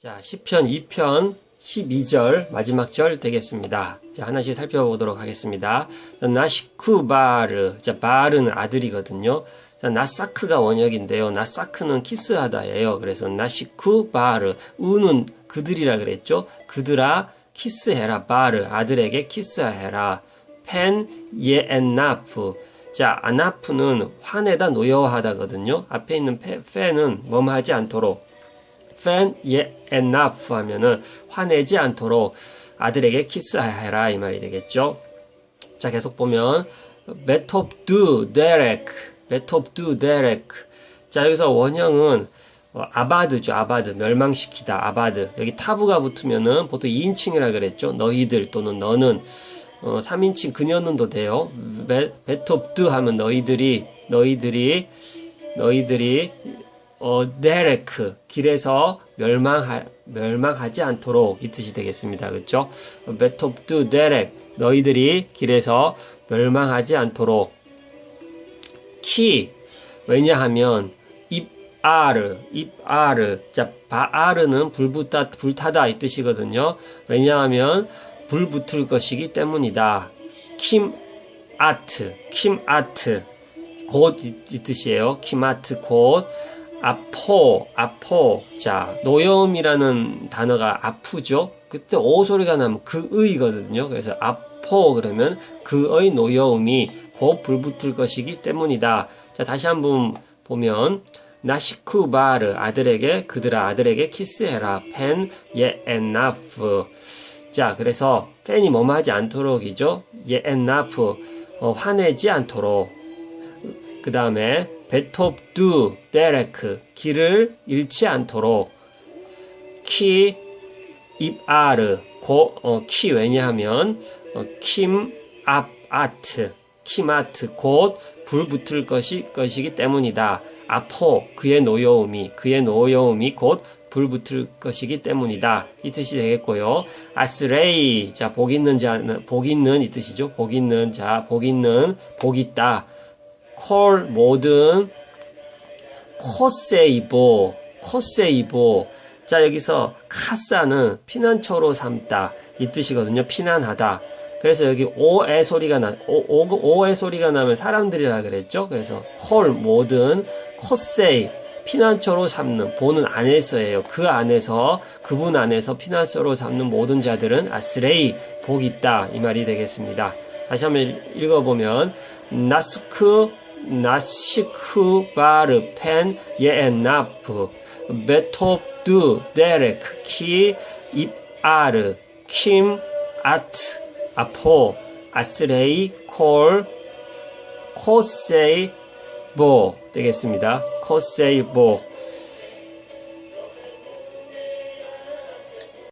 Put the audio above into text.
자, 10편 2편 12절 마지막 절 되겠습니다. 자, 하나씩 살펴보도록 하겠습니다. 자, 나시쿠 바르. 자, 바르는 아들이거든요. 자, 나사크가 원역인데요. 나사크는 키스하다예요. 그래서 나시쿠 바르. 우는 그들이라 그랬죠. 그들아 키스해라. 바르. 아들에게 키스해라. 펜 예엔나프. 자, 아나프는 화내다 노여워하다거든요. 앞에 있는 페, 페는 뭐하지 않도록 fan ye enough 하면은 화내지 않도록 아들에게 키스해라 이 말이 되겠죠. 자 계속 보면 metop do derek. Metop do derek. 자 여기서 원형은 어, 아바드죠 아바드. 멸망시키다 아바드. 여기 타부가 붙으면은 보통 2인칭이라 그랬죠. 너희들 또는 너는. 어, 3인칭 그녀는도 돼요. Metop do 하면 너희들이 너희들이 너희들이 어, 데레크 길에서 멸망하, 멸망하지 않도록 이 뜻이 되겠습니다. 그렇죠? 메톱두 데렉 너희들이 길에서 멸망하지 않도록 키 왜냐하면 입아르 입아르 자 바아르는 불붙다 불타다 이 뜻이거든요. 왜냐하면 불 붙을 것이기 때문이다. 킴 아트 킴 아트 곧이 뜻이에요. 킴 아트 곧 아포, 아포. 자, 노여움이라는 단어가 아프죠? 그때 오 소리가 나면 그의거든요. 그래서 아포 그러면 그의 노여움이 곧 불붙을 것이기 때문이다. 자, 다시 한번 보면 나시쿠바르 아들에게 그들아 아들에게 키스해라. 펜 예 엔나프. 자, 그래서 펜이 뭐뭐 하지 않도록이죠. 예 엔나프. 어, 화내지 않도록. 그 다음에 베톱 두 데레크 길을 잃지 않도록 키 입아르 고, 어, 키 왜냐하면 어, 킴앞 아트 키마트 곧 불 붙을 것이 것이기 때문이다. 아포 그의 노여움이 그의 노여움이 곧 불 붙을 것이기 때문이다. 이 뜻이 되겠고요. 아스레이 자 복 있는 자는 복 있는 이 뜻이죠. 복 있는 자 복 있는 복 있다. 콜 모든 코세이보 코세이보. 자 여기서 카사는 피난처로 삼다. 이 뜻이거든요. 피난하다. 그래서 여기 오의 소리가 나 오, 오, 오의 소리가 나면 사람들이라 그랬죠? 그래서 콜 모든 코세이 피난처로 삼는 보는 안에서예요. 그 안에서 그분 안에서 피난처로 삼는 모든 자들은 아스레이 복 있다. 이 말이 되겠습니다. 다시 한번 읽어보면 나스크 나시크 바르 펜 예엔나프 베톱두 데렉 키 입아르 킴 아트 아포 아스레이 콜 코세이 보 되겠습니다. 코세이 보